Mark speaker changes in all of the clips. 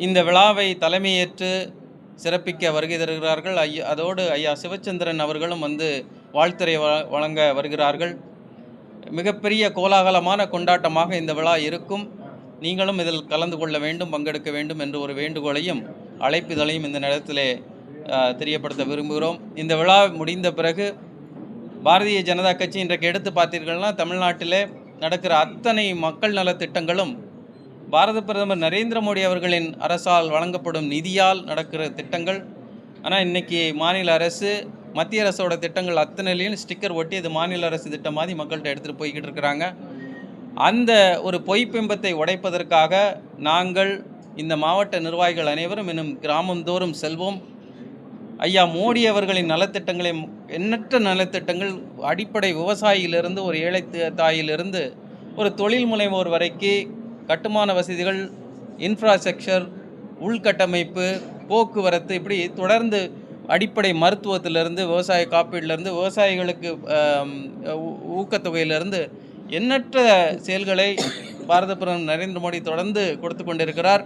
Speaker 1: இந்த விழாவை தலைமையேற்று சிறப்பிக்க வருகை தருகிறார்கள். ஐயா அதோடு ஐயா சிவச்சந்திரன் அவர்களும் வந்து வாழ்த்துறை வ- வழங்க வருகிறார்கள். மிகப்பெரிய கோலாகலமான கொண்டாட்டமாக இந்த விழா இருக்கும். நீங்களும் இதில் கலந்து கொள்ள வேண்டும் பங்கெடுக்க வேண்டும் என்று ஒரு வேண்டுகோளையும் அழைப்புதலையும் இந்த நேரத்திலே தெரியப்படுத்த விரும்புகிறோம். இந்த விழா முடிந்த பிறகு பாரதிய ஜனதா கட்சி இன்றைக்கு எடுத்து பார்த்தீர்கள்னா தமிழ்நாட்டிலே நடக்கிற அத்தனை மக்கள் நலத்திட்டங்களும் பாரத பிரதமர் நரேந்திர மோடி அவர்களின் அரசால் வழங்கப்படும் நிதியால் நடக்கிற திட்டங்கள். ஆனால் இன்னைக்கு மாநில அரசு மத்திய அரசோட திட்டங்கள் அத்தனையிலையும் ஸ்டிக்கர் ஒட்டி அது மாநில அரசு திட்டம் மாதிரி மக்கள்கிட்ட எடுத்துகிட்டு போய்கிட்டு இருக்கிறாங்க. அந்த ஒரு பொய்ப்பிம்பத்தை உடைப்பதற்காக நாங்கள் இந்த மாவட்ட நிர்வாகிகள் அனைவரும் இன்னும் கிராமந்தோறும் செல்வோம். ஐயா மோடி அவர்களின் நலத்திட்டங்களை எண்ணற்ற நலத்திட்டங்கள் அடிப்படை விவசாயியிலிருந்து ஒரு ஏழை தாயிலிருந்து ஒரு தொழில் முனைவோர் வரைக்கு கட்டுமான வசதிகள் இன்ஃப்ராஸ்ட்ரக்சர் உள்கட்டமைப்பு போக்குவரத்து இப்படி தொடர்ந்து அடிப்படை மருத்துவத்திலிருந்து விவசாய காப்பீடுலேருந்து விவசாயிகளுக்கு ஊ- ஊக்கத்தொகையிலிருந்து எண்ணற்ற செயல்களை பாரத பிரதமர் நரேந்திர மோடி தொடர்ந்து கொடுத்து கொண்டிருக்கிறார்.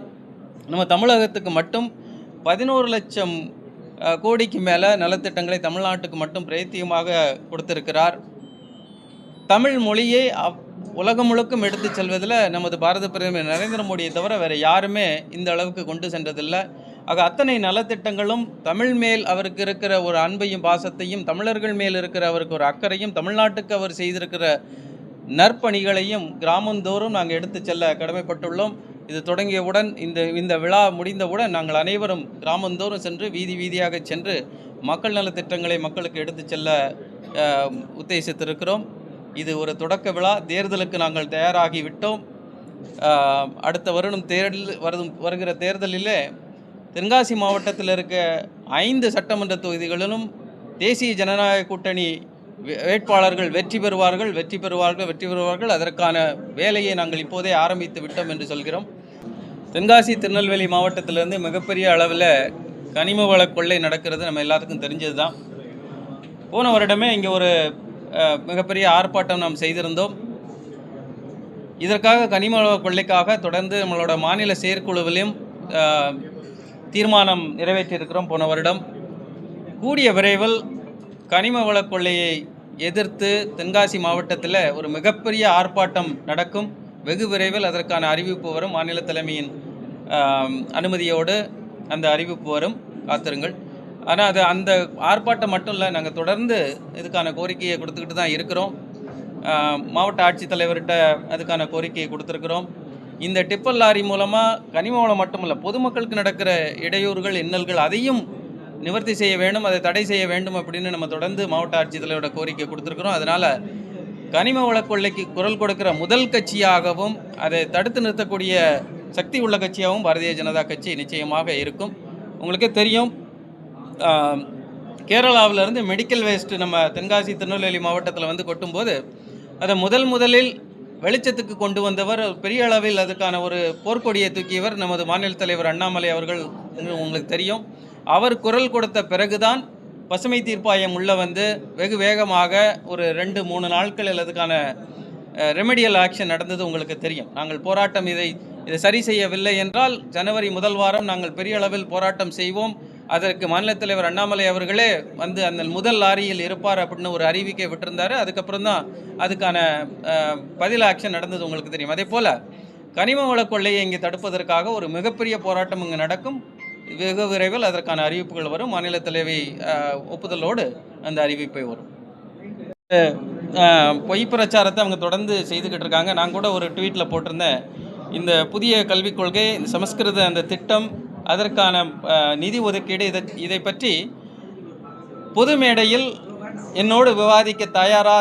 Speaker 1: நம்ம தமிழகத்துக்கு மட்டும் பதினோரு லட்சம் கோடிக்கு மேலே நலத்திட்டங்களை தமிழ்நாட்டுக்கு மட்டும் பிரத்தியமாக கொடுத்திருக்கிறார். தமிழ் மொழியை அவ்- உலகம் முழுக்கும் எடுத்து செல்வதில் நமது பாரத பிரதமர் நரேந்திர மோடியை தவிர வேறு யாருமே இந்த அளவுக்கு கொண்டு சென்றதில்லை. ஆக அத்தனை நலத்திட்டங்களும் தமிழ் மேல் அவருக்கு இருக்கிற ஒரு அன்பையும் பாசத்தையும் தமிழர்கள் மேல் இருக்கிற அவருக்கு ஒரு அக்கறையும் தமிழ்நாட்டுக்கு அவர் செய்திருக்கிற நற்பணிகளையும் கிராமந்தோறும் நாங்கள் எடுத்து செல்ல கடமைப்பட்டுள்ளோம். இது தொடங்கியவுடன் இந்த இந்த விழா முடிந்தவுடன் நாங்கள் அனைவரும் கிராமந்தோறும் சென்று வீதி வீதியாக சென்று மக்கள் நலத்திட்டங்களை மக்களுக்கு எடுத்து செல்ல உத்தேசித்திருக்கிறோம். இது ஒரு தொடக்க விழா. தேர்தலுக்கு நாங்கள் தயாராகி விட்டோம் அடுத்த வருடம் தேர்தல் வரும் வருகிற தேர்தலிலே தென்காசி மாவட்டத்தில் இருக்க ஐந்து சட்டமன்ற தொகுதிகளிலும் தேசிய ஜனநாயக கூட்டணி வே- வேட்பாளர்கள் வெற்றி பெறுவார்கள் வெற்றி பெறுவார்கள் வெற்றி பெறுவார்கள். அதற்கான வேலையை நாங்கள் இப்போதே ஆரம்பித்து விட்டோம் என்று சொல்கிறோம். தென்காசி திருநெல்வேலி மாவட்டத்திலிருந்து மிகப்பெரிய அளவில் கனிம வள கொள்ளை நடக்கிறது. நம்ம எல்லாத்துக்கும் தெரிஞ்சது தான் போன வருடமே இங்கே ஒரு மிகப்பெரிய ஆர்ப்பாட்டம் நாம் செய்திருந்தோம். இதற்காக கனிம கொள்ளைக்காக தொடர்ந்து நம்மளோட மாநில செயற்குழுவிலும் தீர்மானம் நிறைவேற்றியிருக்கிறோம் போன வருடம். கூடிய விரைவில் கனிம வள கொள்ளையை எதிர்த்து தென்காசி மாவட்டத்தில் ஒரு மிகப்பெரிய ஆர்ப்பாட்டம் நடக்கும். வெகு விரைவில் அதற்கான அறிவிப்பு வரும். மாநில தலைமையின் அனுமதியோடு அந்த அறிவிப்பு வரும். காத்திருங்கள். ஆனால் அது அந்த ஆர்ப்பாட்டம் மட்டும் இல்லை நாங்கள் தொடர்ந்து இதுக்கான கோரிக்கையை கொடுத்துக்கிட்டு தான் இருக்கிறோம். மாவட்ட ஆட்சித்தலைவர்கிட்ட அதுக்கான கோரிக்கையை கொடுத்துருக்குறோம். இந்த டிப்பர் லாரி மூலமாக கனிம வளம் மட்டுமல்ல பொதுமக்களுக்கு நடக்கிற இடையூறுகள் இன்னல்கள் அதையும் நிவர்த்தி செய்ய வேண்டும் அதை தடை செய்ய வேண்டும் அப்படின்னு நம்ம தொடர்ந்து மாவட்ட ஆட்சித்தலைவரோட கோரிக்கை கொடுத்துருக்குறோம். அதனால் கனிம வள கொள்ளைக்கு குரல் கொடுக்கிற முதல் கட்சியாகவும் அதை தடுத்து நிறுத்தக்கூடிய சக்தி உள்ள கட்சியாகவும் பாரதிய ஜனதா கட்சி நிச்சயமாக இருக்கும். உங்களுக்கே தெரியும் கேரளாவிலேருந்து மெடிக்கல் வேஸ்ட்டு நம்ம தென்காசி திருநெல்வேலி மாவட்டத்தில் வந்து கொட்டும்போது அதை முதல் முதலில் வெளிச்சத்துக்கு கொண்டு வந்தவர் பெரிய அளவில் அதுக்கான ஒரு போர்க்கொடியை தூக்கியவர் நமது மாநில தலைவர் அண்ணாமலை அவர்கள் என்று உங்களுக்கு தெரியும். அவர் குரல் கொடுத்த பிறகுதான் பசுமை தீர்ப்பாயம் உள்ள வந்து வெகு வேகமாக ஒரு ரெண்டு மூணு நாட்களில் அதுக்கான ரெமெடியல் ஆக்ஷன் நடந்தது உங்களுக்கு தெரியும். நாங்கள் போராட்டம் இதை இதை சரி செய்யவில்லை என்றால் ஜனவரி முதல் வாரம் நாங்கள் பெரிய அளவில் போராட்டம் செய்வோம். அதற்கு மாநில தலைவர் அண்ணாமலை அவர்களே வந்து அந்த முதல் லாரியில் இருப்பார் அப்படின்னு ஒரு அறிவிக்கை விட்டிருந்தார். அதுக்கப்புறம் தான் அதுக்கான பதில் ஆக்ஷன் நடந்தது உங்களுக்கு தெரியும். அதே போல் கனிம வள கொள்ளையை இங்கே தடுப்பதற்காக ஒரு மிகப்பெரிய போராட்டம் இங்கே நடக்கும். வெகு விரைவில் அதற்கான அறிவிப்புகள் வரும். மாநில தலைவி ஒப்புதலோடு அந்த அறிவிப்பை வரும். பொய் பிரச்சாரத்தை அவங்க தொடர்ந்து செய்துக்கிட்டு இருக்காங்க. நான் கூட ஒரு ட்வீட்டில் போட்டிருந்தேன். இந்த புதிய கல்விக் கொள்கை இந்த சமஸ்கிருத அந்த திட்டம் அதற்கான நிதி ஒதுக்கீடு இதை இதை பற்றி பொது மேடையில் என்னோடு விவாதிக்க தயாரா